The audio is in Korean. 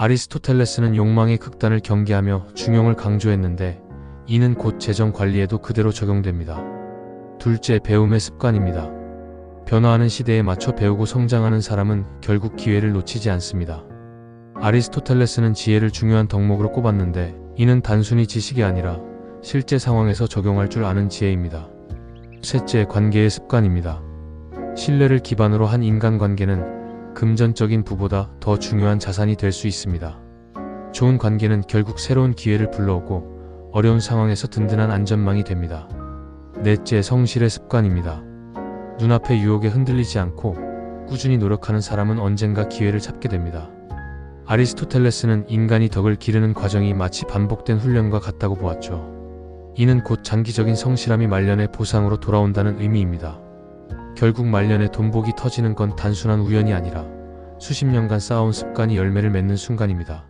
아리스토텔레스는 욕망의 극단을 경계하며 중용을 강조했는데 이는 곧 재정 관리에도 그대로 적용됩니다. 둘째, 배움의 습관입니다. 변화하는 시대에 맞춰 배우고 성장하는 사람은 결국 기회를 놓치지 않습니다. 아리스토텔레스는 지혜를 중요한 덕목으로 꼽았는데 이는 단순히 지식이 아니라 실제 상황에서 적용할 줄 아는 지혜입니다. 셋째, 관계의 습관입니다. 신뢰를 기반으로 한 인간관계는 금전적인 부보다 더 중요한 자산이 될 수 있습니다. 좋은 관계는 결국 새로운 기회를 불러오고 어려운 상황에서 든든한 안전망이 됩니다. 넷째, 성실의 습관입니다. 눈앞의 유혹에 흔들리지 않고 꾸준히 노력하는 사람은 언젠가 기회를 찾게 됩니다. 아리스토텔레스는 인간이 덕을 기르는 과정이 마치 반복된 훈련과 같다고 보았죠. 이는 곧 장기적인 성실함이 말년의 보상으로 돌아온다는 의미입니다. 결국 말년에 돈복이 터지는 건 단순한 우연이 아니라 수십 년간 쌓아온 습관이 열매를 맺는 순간입니다.